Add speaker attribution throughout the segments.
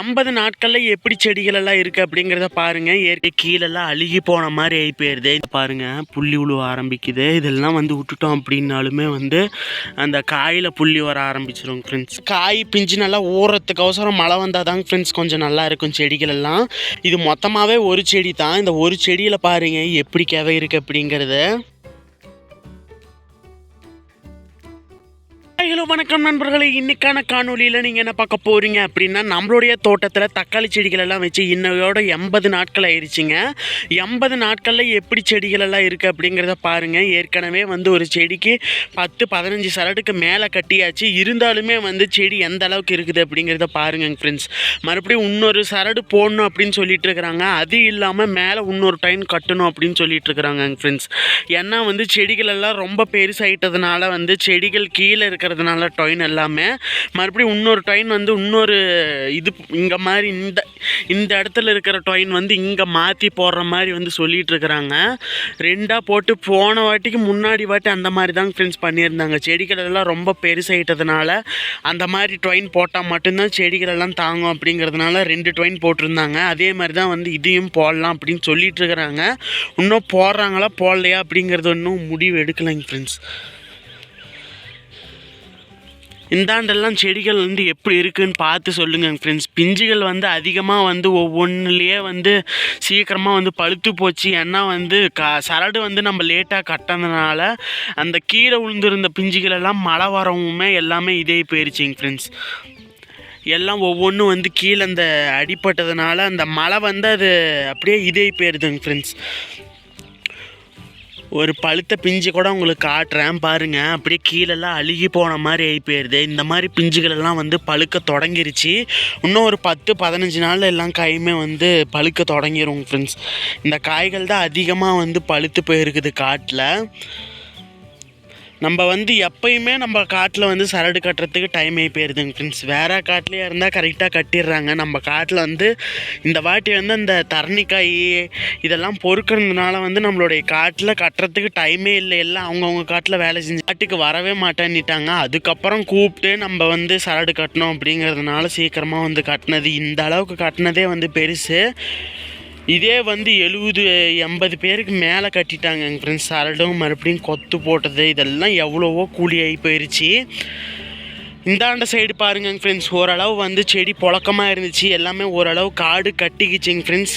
Speaker 1: ஐம்பது நாட்களில் எப்படி செடிகள் எல்லாம் இருக்குது அப்படிங்கிறத பாருங்கள் இயற்கை கீழெல்லாம் அழுகி போன மாதிரி ஆகி போயிருது. இது பாருங்க புள்ளி உழுவ ஆரம்பிக்குது. இதெல்லாம் வந்து விட்டுட்டோம் அப்படின்னாலுமே வந்து அந்த காயில் புள்ளி வர ஆரம்பிச்சிடும் ஃப்ரெண்ட்ஸ் காய் பிஞ்சு நல்லா ஊறத்துக்கு அவசரம் மழை வந்தால் தாங்க ஃப்ரெண்ட்ஸ் கொஞ்சம் நல்லா இருக்கும் செடிகள் எல்லாம். இது மொத்தமாகவே ஒரு செடி தான் இந்த ஒரு செடியில் பாருங்க எப்படி கவை இருக்குது அப்படிங்கிறது. ஹலோ வணக்கம் நண்பர்களே. இன்னைக்கான காணொலியில் நீங்கள் என்ன பார்க்க போகிறீங்க அப்படின்னா நம்மளுடைய தோட்டத்தில் தக்காளி செடிகளெல்லாம் வச்சு இன்னையோட எண்பது நாட்கள் ஆயிடுச்சுங்க எண்பது நாட்களில் எப்படி செடிகளெல்லாம் இருக்குது அப்படிங்கிறத பாருங்கள் ஏற்கனவே வந்து ஒரு செடிக்கு பத்து பதினஞ்சு சரடுக்கு மேலே கட்டியாச்சு. இருந்தாலுமே வந்து செடி எந்த அளவுக்கு இருக்குது அப்படிங்கிறத பாருங்க ஃப்ரெண்ட்ஸ் மறுபடியும் இன்னொரு சரடு போடணும் அப்படின்னு சொல்லிட்டு இருக்கிறாங்க. அது இல்லாமல் மேலே இன்னொரு டைம் கட்டணும் அப்படின்னு சொல்லிட்டு இருக்கிறாங்க ஃப்ரெண்ட்ஸ் ஏன்னா வந்து செடிகளெல்லாம் ரொம்ப பெருசாயிட்டதுனால வந்து செடிகள் கீழே போகிறதுனால டொயின் எல்லாமே. மறுபடியும் இன்னொரு டொயின் வந்து இன்னொரு இது இங்கே மாதிரி இந்த இந்த இடத்துல இருக்கிற டொயின் வந்து இங்கே மாற்றி போடுற மாதிரி வந்து சொல்லிகிட்டு இருக்கிறாங்க. ரெண்டாக போட்டு போன வாட்டிக்கு முன்னாடி வாட்டி அந்த மாதிரி தாங்க ஃப்ரெண்ட்ஸ் பண்ணியிருந்தாங்க. செடிகள் எல்லாம் ரொம்ப பெருசாயிட்டதுனால அந்த மாதிரி டொயின் போட்டால் மட்டும்தான் செடிகள் எல்லாம் தாங்கும் அப்படிங்கிறதுனால ரெண்டு டொயின் போட்டிருந்தாங்க. அதே மாதிரி தான் வந்து இதையும் போடலாம் அப்படின்னு சொல்லிட்டு இருக்கிறாங்க. இன்னும் போடுறாங்களா போடலையா அப்படிங்கிறது இன்னும் முடிவு எடுக்கலைங்க ஃப்ரெண்ட்ஸ் இந்தாண்டெல்லாம் செடிகள் வந்து எப்படி இருக்குதுன்னு பார்த்து சொல்லுங்கள் ஃப்ரெண்ட்ஸ் பிஞ்சுகள் வந்து அதிகமாக வந்து ஒவ்வொன்றுலேயே வந்து சீக்கிரமாக வந்து பழுத்து போச்சு. ஏன்னா வந்து க சரடு வந்து நம்ம லேட்டாக கட்டினதுனால அந்த கீழே விழுந்திருந்த பிஞ்சுகள் எல்லாம் மழை வரவுமே எல்லாமே இதே போயிடுச்சிங்க ஃப்ரெண்ட்ஸ் எல்லாம் ஒவ்வொன்றும் வந்து கீழே அந்த அடிப்பட்டதுனால அந்த மழை வந்து அது அப்படியே இதே போயிடுதுங்க ஃப்ரெண்ட்ஸ் ஒரு பழுத்த பிஞ்சு கூட உங்களுக்கு காட்டுறேன் பாருங்க. அப்படியே கீழெல்லாம் அழுகி போன மாதிரி ஆகி போயிடுது இந்த மாதிரி பிஞ்சுகளெல்லாம் வந்து பழுக்க தொடங்கிருச்சு. இன்னும் ஒரு பத்து பதினஞ்சு நாளில் எல்லாம் காயுமே வந்து பழுக்க தொடங்கிரும் ஃப்ரெண்ட்ஸ் இந்த காய்கள் தான் அதிகமாக வந்து பழுத்து போயிருக்குது காட்டில். நம்ம வந்து எப்பயுமே நம்ம காட்டில் வந்து சரடு கட்டுறதுக்கு டைம் ஆகி போயிருதுங்க ஃப்ரெண்ட்ஸ் வேறு காட்டிலே இருந்தால் கரெக்டாக கட்டிடுறாங்க. நம்ம காட்டில் வந்து இந்த வாட்டி வந்து அந்த தரணிக்காய் இதெல்லாம் பொறுக்கிறதுனால வந்து நம்மளுடைய காட்டில் கட்டுறதுக்கு டைமே இல்லை. எல்லாம் அவங்கவுங்க காட்டில் வேலை செஞ்சு காட்டுக்கு வரவே மாட்டேன்னுட்டாங்க. அதுக்கப்புறம் கூப்பிட்டு நம்ம வந்து சரடு கட்டணும் அப்படிங்கிறதுனால சீக்கிரமாக வந்து கட்டினது. இந்த அளவுக்கு கட்டினதே வந்து பெருசு. இதே வந்து எழுபது எண்பது பேருக்கு மேலே கட்டிட்டாங்க எங்கள் ஃப்ரெண்ட்ஸ் சரடும் மறுபடியும் கொத்து போட்டது இதெல்லாம் எவ்வளவோ கூலி ஆகி போயிருச்சு. இந்தாண்ட சைடு பாருங்க ஃப்ரெண்ட்ஸ் ஓரளவு வந்து செடி புழக்கமாக இருந்துச்சு. எல்லாமே ஓரளவு காடு கட்டிக்கிச்சுங்க ஃப்ரெண்ட்ஸ்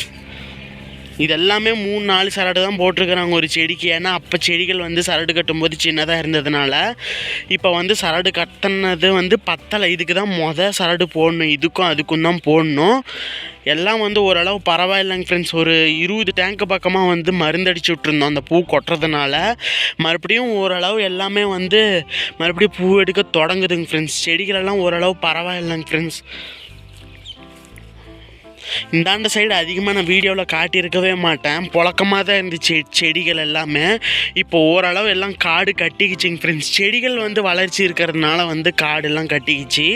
Speaker 1: இதெல்லாமே மூணு நாலு சரடு தான் போட்டிருக்கிறாங்க ஒரு செடிக்கு. ஏன்னா அப்போ செடிகள் வந்து சரடு கட்டும்போது சின்னதாக இருந்ததுனால இப்போ வந்து சரடு கட்டினது வந்து பத்தலை. இதுக்கு தான் மொதல் சரடு போடணும். இதுக்கும் அதுக்கும் தான் போடணும். எல்லாம் வந்து ஓரளவு பரவாயில்லைங்க ஃப்ரெண்ட்ஸ் ஒரு இருபது டேங்க்கு பக்கமாக வந்து மருந்தடிச்சு விட்ருந்தோம் அந்த பூ கொட்டுறதுனால மறுபடியும் ஓரளவு எல்லாமே வந்து மறுபடியும் பூ எடுக்க தொடங்குதுங்க ஃப்ரெண்ட்ஸ் செடிகளெல்லாம் ஓரளவு பரவாயில்லைங்க ஃப்ரெண்ட்ஸ் இந்தாண்ட சைடு அதிகமாக நான் வீடியோவில் காட்டியிருக்கவே மாட்டேன். புழக்கமாக தான் இருந்துச்சு செடிகள் எல்லாமே. இப்போ ஓரளவு எல்லாம் காடு கட்டிக்கிச்சுங்க ஃப்ரெண்ட்ஸ் செடிகள் வந்து வளர்ச்சி இருக்கிறதுனால வந்து காடெல்லாம் கட்டிக்கிச்சு.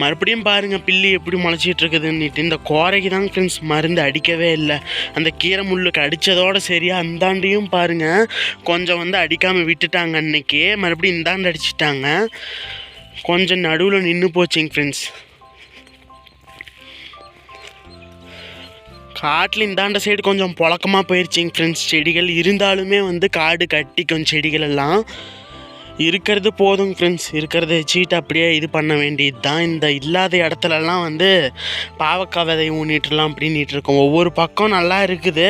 Speaker 1: மறுபடியும் பாருங்கள் பில்லி எப்படி முளைச்சிட்டு இருக்குதுன்னுட்டு. இந்த கோரைக்கு தாங்க ஃப்ரெண்ட்ஸ் மருந்து அடிக்கவே இல்லை. அந்த கீரை முள்ளுக்கு அடித்ததோடு சரியா அந்தாண்டையும் பாருங்கள் கொஞ்சம் வந்து அடிக்காமல் விட்டுட்டாங்க அன்னைக்கு. மறுபடியும் இந்தாண்டு அடிச்சிட்டாங்க. கொஞ்சம் நடுவில் நின்று போச்சுங்க ஃப்ரெண்ட்ஸ் காட்டில் இந்தாண்ட சைடு கொஞ்சம் புழக்கமாக போயிடுச்சிங்க ஃப்ரெண்ட்ஸ் செடிகள் இருந்தாலுமே வந்து காடு கட்டிக்கும் செடிகள் எல்லாம் இருக்கிறது போதுங்க ஃப்ரெண்ட்ஸ் இருக்கிறத வச்சுக்கிட்டு அப்படியே இது பண்ண வேண்டியது தான் இந்த இல்லாத இடத்துலலாம் வந்து பாவக்காய் விதை ஊனிட்டுலாம் அப்படின்ட்டு இருக்கோம் ஒவ்வொரு பக்கம் நல்லா இருக்குது.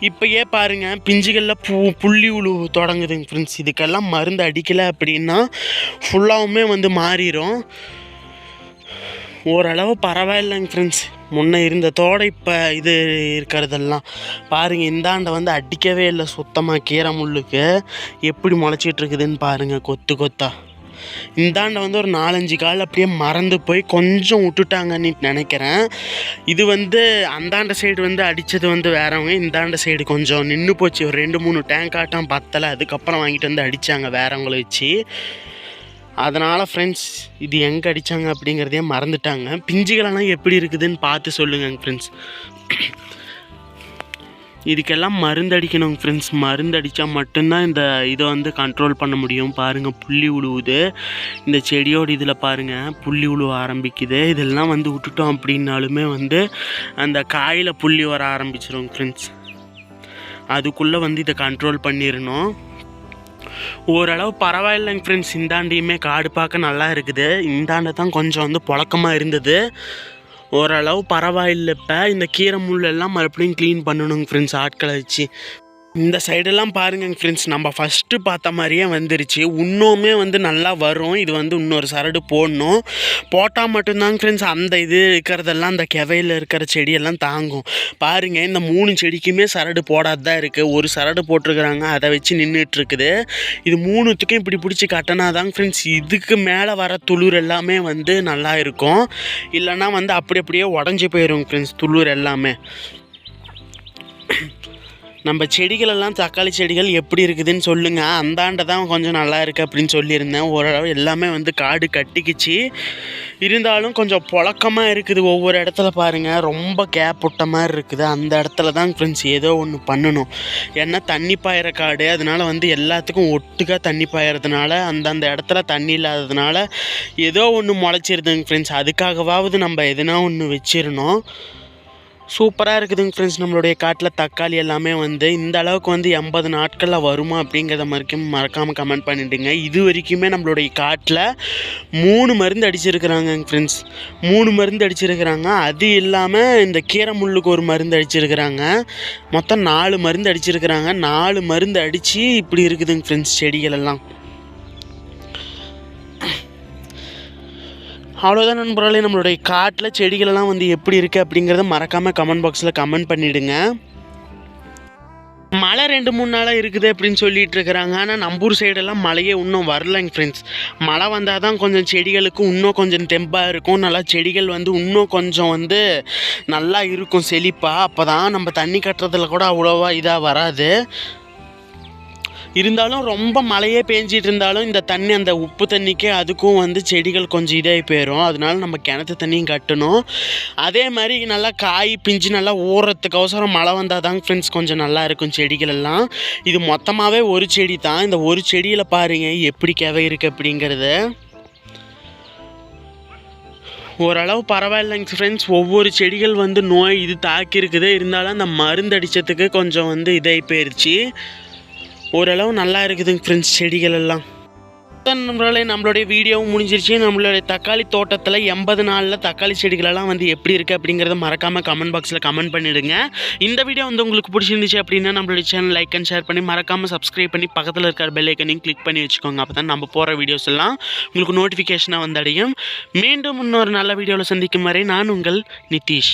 Speaker 1: இப்போயே பாருங்கள் பிஞ்சுகளில் பூ புள்ளி உழு தொடங்குதுங்க ஃப்ரெண்ட்ஸ் இதுக்கெல்லாம் மருந்து அடிக்கலை அப்படின்னா ஃபுல்லாகவுமே வந்து மாறிடும் ஓரளவு பரவாயில்லைங்க ஃப்ரெண்ட்ஸ் முன்னே இருந்ததோட இப்போ இது இருக்கிறதெல்லாம் பாருங்கள் இந்தாண்டை வந்து அடிக்கவே இல்லை சுத்தமாக கீரை முள்ளுக்கு. எப்படி முளைச்சிட்டு இருக்குதுன்னு பாருங்கள் கொத்து கொத்தா. இந்தாண்டை வந்து ஒரு நாலஞ்சு கால் அப்படியே மறந்து போய் கொஞ்சம் விட்டுட்டாங்கன்னு நினைக்கிறேன். இது வந்து அந்தாண்ட சைடு வந்து அடித்தது வந்து வேறவங்க இந்தாண்ட சைடு கொஞ்சம் நின்று போச்சு. ஒரு ரெண்டு மூணு டேங்க் ஆட்டம் பத்தலை அதுக்கப்புறம் வாங்கிட்டு வந்து அடித்தாங்க வேறவங்களை வச்சு. அதனால் ஃப்ரெண்ட்ஸ் இது எங்கே அடித்தாங்க அப்படிங்கிறதே மறந்துட்டாங்க. பிஞ்சுகளெல்லாம் எப்படி இருக்குதுன்னு பார்த்து சொல்லுங்கள் ஃப்ரெண்ட்ஸ் இதுக்கெல்லாம் மருந்து அடிக்கணும் ஃப்ரெண்ட்ஸ் மருந்து அடித்தா மட்டும்தான் இந்த இதை வந்து கண்ட்ரோல் பண்ண முடியும். பாருங்கள் புள்ளி உழுவுது. இந்த செடியோட இதில் பாருங்கள் புள்ளி உழுவ ஆரம்பிக்குது. இதெல்லாம் வந்து விட்டுட்டோம் அப்படின்னாலுமே வந்து அந்த காயில் புள்ளி வர ஆரம்பிச்சிடும் ஃப்ரெண்ட்ஸ் அதுக்குள்ளே வந்து இதை கண்ட்ரோல் பண்ணிடணும் ஓரளவு பரவாயில்லைங்க ஃப்ரெண்ட்ஸ் இந்தாண்டியுமே காடு பார்க்க நல்லா இருக்குது. இந்தாண்ட தான் கொஞ்சம் வந்து புழக்கமாக இருந்தது. ஓரளவு பரவாயில்லை இப்போ இந்த கீரை முள்ளெல்லாம் மறுபடியும் க்ளீன் பண்ணணுங்க ஃப்ரெண்ட்ஸ் ஆட்களை வச்சு. இந்த சைடெல்லாம் பாருங்க ஃப்ரெண்ட்ஸ் நம்ம ஃபஸ்ட்டு பார்த்த மாதிரியே வந்துருச்சு. இன்னுமே வந்து நல்லா வரும். இது வந்து இன்னொரு சரடு போடணும். போட்டால் மட்டும்தாங்க ஃப்ரெண்ட்ஸ் அந்த இது இருக்கிறதெல்லாம் அந்த கெவையில் இருக்கிற செடியெல்லாம் தாங்கும். பாருங்கள் இந்த மூணு செடிக்குமே சரடு போடாது தான் இருக்குது ஒரு சரடு போட்டிருக்கிறாங்க அதை வச்சு நின்றுட்டுருக்குது இது மூணுத்துக்கும் இப்படி பிடிச்சி கட்டினாதாங்க ஃப்ரெண்ட்ஸ் இதுக்கு மேலே வர துளிர் எல்லாமே வந்து நல்லா இருக்கும். இல்லைன்னா வந்து அப்படி அப்படியே உடஞ்சி போயிடும் ஃப்ரெண்ட்ஸ் துளிர் எல்லாமே. நம்ம செடிகளெல்லாம் தக்காளி செடிகள் எப்படி இருக்குதுன்னு சொல்லுங்கள் அந்தாண்ட தான் கொஞ்சம் நல்லா இருக்குது அப்படின்னு சொல்லியிருந்தேன். ஓரளவு எல்லாமே வந்து காடு கட்டிக்கிச்சு. இருந்தாலும் கொஞ்சம் புழக்கமாக இருக்குது ஒவ்வொரு இடத்துல பாருங்கள் ரொம்ப கேப் விட்ட மாதிரி இருக்குது. அந்த இடத்துல தான் ஃப்ரெண்ட்ஸ் ஏதோ ஒன்று பண்ணணும். ஏன்னா தண்ணி பாயிற காடு. அதனால வந்து எல்லாத்துக்கும் ஒட்டுக்காக தண்ணி பாயறதுனால அந்தந்த இடத்துல தண்ணி இல்லாததுனால ஏதோ ஒன்று முளைச்சிருதுங்க ஃப்ரெண்ட்ஸ் அதுக்காகவாவது நம்ம எதுனா ஒன்று வச்சிடணும் சூப்பராக இருக்குதுங்க ஃப்ரெண்ட்ஸ் நம்மளுடைய காட்டில் தக்காளி எல்லாமே வந்து இந்த அளவுக்கு வந்து எண்பது நாட்களில் வருமா அப்படிங்கிறத வரைக்கும் மறக்காமல் கமெண்ட் பண்ணிவிடுங்க இது வரைக்குமே நம்மளுடைய காட்டில் மூணு மருந்து அடிச்சிருக்கிறாங்க ஃப்ரெண்ட்ஸ் மூணு மருந்து அடிச்சிருக்கிறாங்க. அது இல்லாமல் இந்த கீரை முள்ளுக்கு ஒரு மருந்து அடிச்சிருக்கிறாங்க. மொத்தம் நாலு மருந்து அடிச்சிருக்கிறாங்க. நாலு மருந்து அடித்து இப்படி இருக்குதுங்க ஃப்ரெண்ட்ஸ் செடிகள் எல்லாம். அவ்வளோதான் நண்பர்களே நம்மளுடைய காட்டில் செடிகளெல்லாம் வந்து எப்படி இருக்குது அப்படிங்கிறத மறக்காமல் கமெண்ட் பாக்ஸில் கமெண்ட் பண்ணிவிடுங்க மழை ரெண்டு மூணு நாளாக இருக்குது அப்படின்னு சொல்லிட்டு இருக்கிறாங்க. ஆனால் நம்பூர் சைடெல்லாம் மழையே இன்னும் வரலைங்க ஃப்ரெண்ட்ஸ் மழை வந்தால் தான் கொஞ்சம் செடிகளுக்கு இன்னும் கொஞ்சம் தெம்பாக இருக்கும். நல்லா செடிகள் வந்து இன்னும் கொஞ்சம் வந்து நல்லா இருக்கும் செழிப்பாக அப்போ தான் நம்ம தண்ணி கட்டுறதுல கூட அவ்வளோவா இதாக வராது. இருந்தாலும் ரொம்ப மழையே பேஞ்சிட்டு இருந்தாலும் இந்த தண்ணி அந்த உப்பு தண்ணிக்கே அதுக்கும் வந்து செடிகள் கொஞ்சம் இதாகி போயிடும் அதனால நம்ம கிணத்து தண்ணியும் கட்டணும். அதே மாதிரி நல்லா காய் பிஞ்சு நல்லா ஊறுறதுக்கு அவசரம் மழை வந்தால் தாங்க ஃப்ரெண்ட்ஸ் கொஞ்சம் நல்லா இருக்கும் செடிகள் எல்லாம். இது மொத்தமாகவே ஒரு செடி தான். இந்த ஒரு செடியில் பாருங்கள் எப்படி கெவை இருக்குது அப்படிங்கிறத. ஓரளவு பரவாயில்லைங்க ஃப்ரெண்ட்ஸ் ஒவ்வொரு செடிகள் வந்து நோய் இது தாக்கியிருக்குது. இருந்தாலும் அந்த மருந்து அடித்ததுக்கு கொஞ்சம் வந்து இதாகி போயிடுச்சு ஓரளவு நல்லா இருக்குதுங்க ஃப்ரெண்ட்ஸ் செடிகள் எல்லாம். அதான் நம்மளுடைய வீடியோவும் முடிஞ்சிருச்சு. நம்மளுடைய தக்காளி தோட்டத்தில் எண்பது நாளில் தக்காளி செடிகளெல்லாம் வந்து எப்படி இருக்குது அப்படிங்கிறத மறக்காமல் கமெண்ட் பாக்ஸில் கமெண்ட் பண்ணிவிடுங்க இந்த வீடியோ வந்து உங்களுக்கு பிடிச்சிருந்துச்சு அப்படின்னா நம்மளுடைய சேனல் லைக் அண்ட் ஷேர் பண்ணி மறக்காமல் சப்ஸ்கிரைப் பண்ணி பக்கத்தில் இருக்கிற பெல் ஐக்கனையும் கிளிக் பண்ணி வச்சுக்கோங்க. அப்போ தான் நம்ம போகிற வீடியோஸ் எல்லாம் உங்களுக்கு நோட்டிஃபிகேஷனாக வந்தடையும் மீண்டும் இன்னொரு நல்ல வீடியோவில் சந்திக்கும் வரை நான் உங்கள் நிதிஷ்.